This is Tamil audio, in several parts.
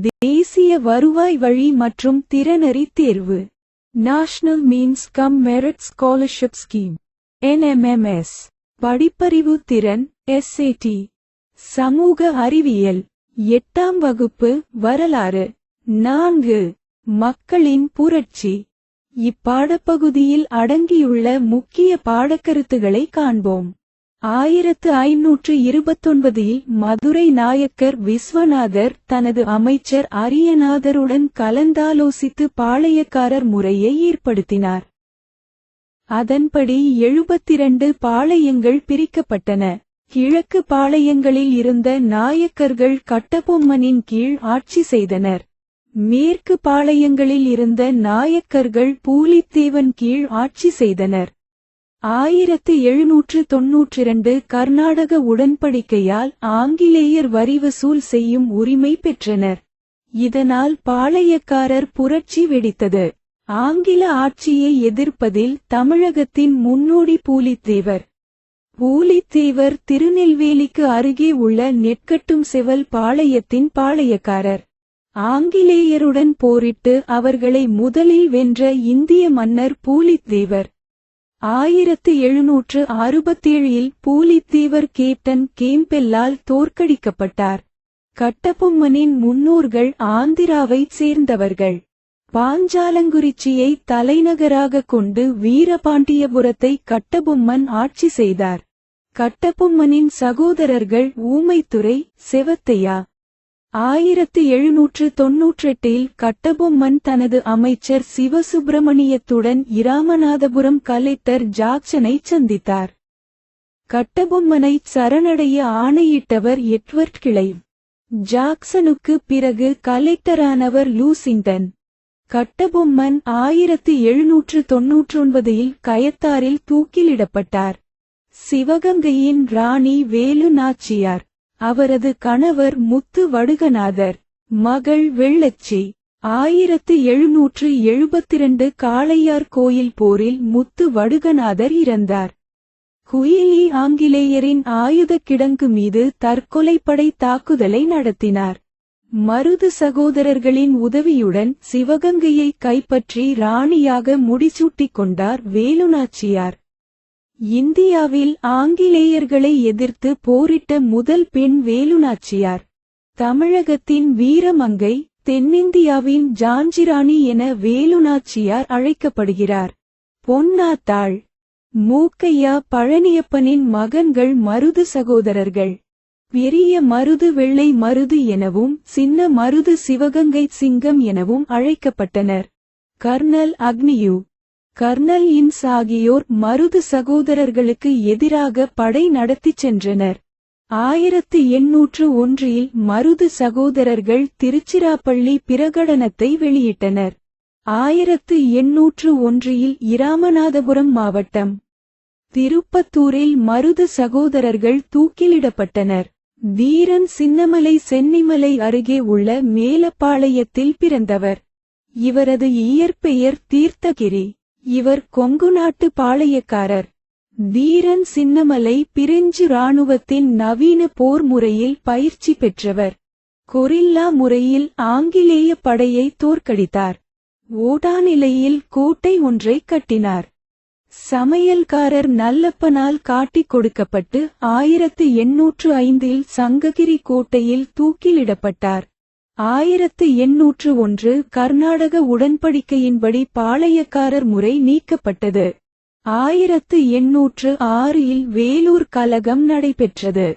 தேசிய வருவாய் வழி மற்றும் திறனறி தேர்வு. National means cum merit scholarship scheme NMMS படிப்பறிவு திறன் எஸ்ஏடி சமூக அறிவியல். எட்டாம் வகுப்பு வரலாறு. நான்கு. மக்களின் புரட்சி. இப்பாடப்பகுதியில் அடங்கியுள்ள முக்கிய பாடக்கருத்துகளை காண்போம். ஆயிரத்து ஐநூற்று இருபத்தொன்பதில் மதுரை நாயக்கர் விஸ்வநாதர் தனது அமைச்சர் அரியநாதருடன் கலந்தாலோசித்து பாளையக்காரர் முறையை ஏற்படுத்தினார். அதன்படி எழுபத்திரண்டு பாளையங்கள் பிரிக்கப்பட்டன. கிழக்கு பாளையங்களில் இருந்த நாயக்கர்கள் கட்டபொம்மனின் கீழ் ஆட்சி செய்தனர். மேற்கு பாளையங்களில் இருந்த நாயக்கர்கள் பூலித்தேவன் கீழ் ஆட்சி செய்தனர். ஆயிரத்து எழுநூற்று தொன்னூற்றிரண்டு கர்நாடக உடன்படிக்கையால் ஆங்கிலேயர் வரி வசூல் செய்யும் உரிமை பெற்றனர். இதனால் பாளையக்காரர் புரட்சி வெடித்தது. ஆங்கில ஆட்சியை எதிர்ப்பதில் தமிழகத்தின் முன்னோடி பூலித்தேவர். பூலித்தேவர் திருநெல்வேலிக்கு அருகே உள்ள நெற்கட்டும் செவல் பாளையத்தின் பாளையக்காரர். ஆங்கிலேயருடன் போரிட்டு அவர்களை முதலில் வென்ற இந்திய மன்னர் பூலித்தேவர். ஆயிரத்து எழுநூற்று அறுபத்தேழில் பூலித்தீவர் கேப்டன் கேம்பெல்லால் தோற்கடிக்கப்பட்டார். கட்டபொம்மனின் முன்னோர்கள் ஆந்திராவைச் சேர்ந்தவர்கள். பாஞ்சாலங்குறிச்சியை தலைநகராக கொண்டு வீரபாண்டியபுரத்தை கட்டபொம்மன் ஆட்சி செய்தார். கட்டபொம்மனின் சகோதரர்கள் ஊமைத்துறை செவத்தையா ஆயிரத்து எழுநூற்று தொன்னூற்றெட்டில் கட்டபொம்மன் தனது அமைச்சர் சிவசுப்பிரமணியத்துடன் இராமநாதபுரம் கலெக்டர் ஜாக்சனை சந்தித்தார். கட்டபொம்மனை சரணடைய ஆணையிட்டவர் எட்வர்ட் கிளை. ஜாக்சனுக்கு பிறகு கலெக்டரானவர் லூசிங்டன் கட்டபொம்மன் ஆயிரத்து எழுநூற்று தொன்னூற்றொன்பதில் கயத்தாரில் தூக்கிலிடப்பட்டார். சிவகங்கையின் ராணி வேலு நாச்சியார் அவரது கணவர் முத்து வடுகநாதர். மகள் வெள்ளச்சி. ஆயிரத்து எழுநூற்று எழுபத்திரண்டு காளையார் கோயில் போரில் முத்து வடுகநாதர் இறந்தார். குயிலி ஆங்கிலேயரின் ஆயுதக் கிடங்கு மீது தற்கொலைப்படை தாக்குதலை நடத்தினார். மருது சகோதரர்களின் உதவியுடன் சிவகங்கையை கைப்பற்றி ராணியாக முடிசூட்டிக் கொண்டார் வேலுநாச்சியார். இந்தியாவில் ஆங்கிலேயர்களை எதிர்த்து போரிட்ட முதல் பெண் வேலுநாச்சியார். தமிழகத்தின் வீரமங்கை தென்னிந்தியாவின் ஜான்ஜிராணி என வேலுநாச்சியார் அழைக்கப்படுகிறார். பொன்னாத்தாள். மூக்கையா பழனியப்பனின் மகன்கள் மருது சகோதரர்கள். பெரிய மருது வெள்ளை மருது எனவும் சின்ன மருது சிவகங்கை சிங்கம் எனவும் அழைக்கப்பட்டனர். கர்னல் அக்னியு. கர்னல் இன்ஸ் ஆகியோர் மருது சகோதரர்களுக்கு எதிராக படை நடத்திச் சென்றனர். ஆயிரத்து எண்ணூற்று ஒன்றில் மருது சகோதரர்கள் திருச்சிராப்பள்ளி பிரகடனத்தை வெளியிட்டனர். ஆயிரத்து எண்ணூற்று ஒன்றில் இராமநாதபுரம் மாவட்டம். திருப்பத்தூரில் மருது சகோதரர்கள் தூக்கிலிடப்பட்டனர். வீரன் சின்னமலை சென்னிமலை அருகே உள்ள மேலப்பாளையத்தில் பிறந்தவர். இவரது இயற்பெயர் தீர்த்தகிரி. இவர் கொங்கு நாட்டு பாளையக்காரர். தீரன் சின்னமலை பிரெஞ்சு இராணுவத்தின் நவீன போர் முறையில் பயிற்சி பெற்றவர். கொரில்லா முறையில் ஆங்கிலேய படையை தோற்கடித்தார். ஓடாநிலையில் கோட்டை ஒன்றை கட்டினார். சமையல்காரர் நல்லப்பனால் காட்டிக் கொடுக்கப்பட்டு ஆயிரத்து எண்ணூற்று ஐந்தில் சங்ககிரி கோட்டையில் தூக்கிலிடப்பட்டார். ஆயிரத்து எண்ணூற்று ஒன்று கர்நாடக உடன்படிக்கையின்படி பாளையக்காரர் முறை நீக்கப்பட்டது. ஆயிரத்து எண்ணூற்று ஆறில் வேலூர் கலகம் நடைபெற்றது.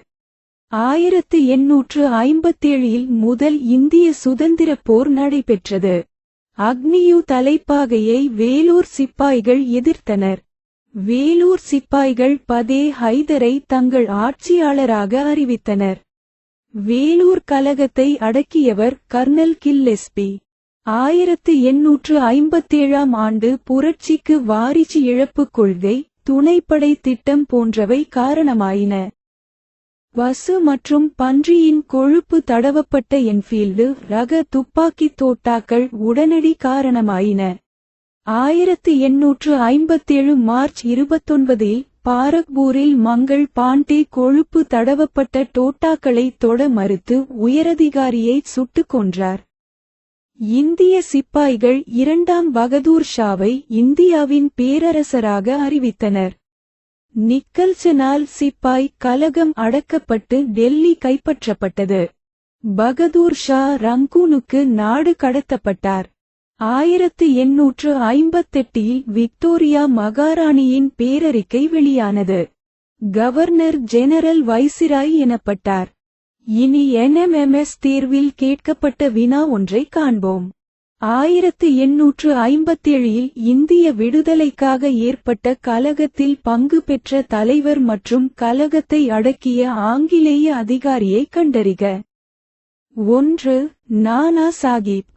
ஆயிரத்து எண்ணூற்று ஐம்பத்தேழில் முதல் இந்திய சுதந்திரப் போர் நடைபெற்றது. அக்னியு தலைப்பாகையை வேலூர் சிப்பாய்கள் எதிர்த்தனர். வேலூர் சிப்பாய்கள் பதே ஹைதரை தங்கள் ஆட்சியாளராக அறிவித்தனர். வேலூர் கலகத்தை அடக்கியவர் கர்னல் கில்லெஸ்பி ஆயிரத்து எண்ணூற்று ஐம்பத்தேழாம் ஆண்டு புரட்சிக்கு வாரிசு இழப்பு கொள்கை துணைப்படை திட்டம் போன்றவை காரணமாயின. வசு மற்றும் பன்றியின் கொழுப்பு தடவப்பட்ட என்ஃபீல்டு ரக துப்பாக்கித் தோட்டாக்கள் உடனடி காரணமாயின. ஆயிரத்து எண்ணூற்று ஐம்பத்தேழு மார்ச் இருபத்தொன்பதில் பாரக்பூரில் மங்கள் பாண்டே கொழுப்பு தடவப்பட்ட டோட்டாக்களை தொட மறுத்து உயரதிகாரியை சுட்டுக் கொன்றார். இந்திய சிப்பாய்கள் இரண்டாம் பகதூர் ஷாவை இந்தியாவின் பேரரசராக அறிவித்தனர். நிக்கல்சனால் சிப்பாய் கலகம் அடக்கப்பட்டு டெல்லி கைப்பற்றப்பட்டது. பகதூர் ஷா ரங்கூனுக்கு நாடு கடத்தப்பட்டார். ஆயிரத்து எண்ணூற்று ஐம்பத்தெட்டில் விக்டோரியா மகாராணியின் பேரறிக்கை வெளியானது. கவர்னர் ஜெனரல் வைசிராய் எனப்பட்டார். இனி என்எம்எம்எஸ் தேர்வில் கேட்கப்பட்ட வினா ஒன்றை காண்போம். ஆயிரத்து எண்ணூற்று ஐம்பத்தேழில் இந்திய விடுதலைக்காக ஏற்பட்ட கலகத்தில் பங்கு பெற்ற தலைவர் மற்றும் கலகத்தை அடக்கிய ஆங்கிலேய அதிகாரியை கண்டறிக. ஒன்று நானா சாகிப்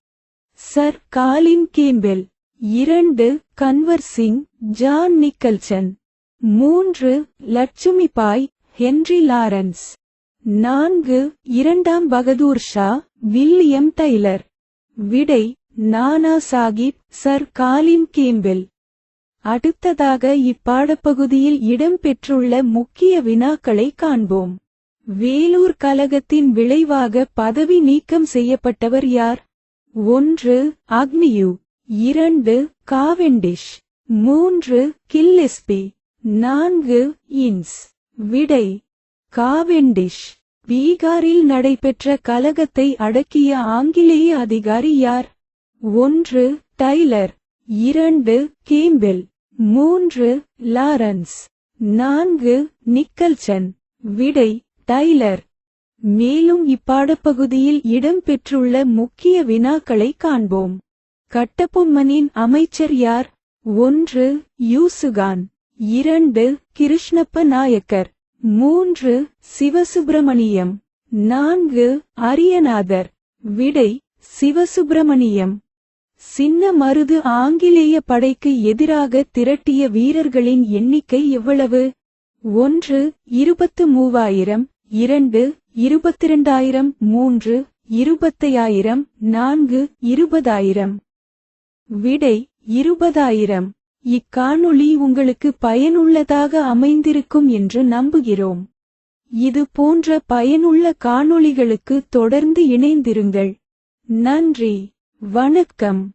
சர் காலின் கேம்பெல். இரண்டு கன்வர் சிங் ஜான் நிக்கல்சன். மூன்று லட்சுமி பாய் ஹென்றி லாரன்ஸ். நான்கு இரண்டாம் பகதூர் ஷா வில்லியம் டைலர். விடை நானா சாகிப் சர் காலின் கேம்பெல். அடுத்ததாக இப்பாடப்பகுதியில் இடம்பெற்றுள்ள முக்கிய வினாக்களை காண்போம். வேலூர் கலகத்தின் விளைவாக பதவி நீக்கம் செய்யப்பட்டவர் யார்? ஒன்று அக்னியு. இரண்டு காவெண்டிஷ். மூன்று கில்லிஸ்பி. நான்கு இன்ஸ். விடை காவெண்டிஷ். பீகாரில் நடைபெற்ற கலகத்தை அடக்கிய ஆங்கிலேய அதிகாரி யார்? ஒன்று டைலர். இரண்டு கேம்பெல். மூன்று லாரன்ஸ். நான்கு நிக்கல்சன். விடை டைலர். மேலும் இப்பாடப்பகுதியில் இடம்பெற்றுள்ள முக்கிய வினாக்களை காண்போம். கட்டபொம்மனின் அமைச்சர் யார்? ஒன்று யூசுகான் இரண்டு கிருஷ்ணப்ப நாயக்கர். மூன்று சிவசுப்பிரமணியம். நான்கு அரியநாதர். விடை சிவசுப்பிரமணியம். சின்ன மருது ஆங்கிலேய படைக்கு எதிராக திரட்டிய வீரர்களின் எண்ணிக்கை எவ்வளவு? ஒன்று இருபத்து மூவாயிரம். இரண்டு இருபத்திரண்டாயிரம் மூன்று இருபத்தையாயிரம் நான்கு இருபதாயிரம். விடை இருபதாயிரம். இக்காணொளி உங்களுக்கு பயனுள்ளதாக அமைந்திருக்கும் என்று நம்புகிறோம். இது போன்ற பயனுள்ள காணொளிகளுக்கு தொடர்ந்து இணைந்திருங்கள். நன்றி. வணக்கம்.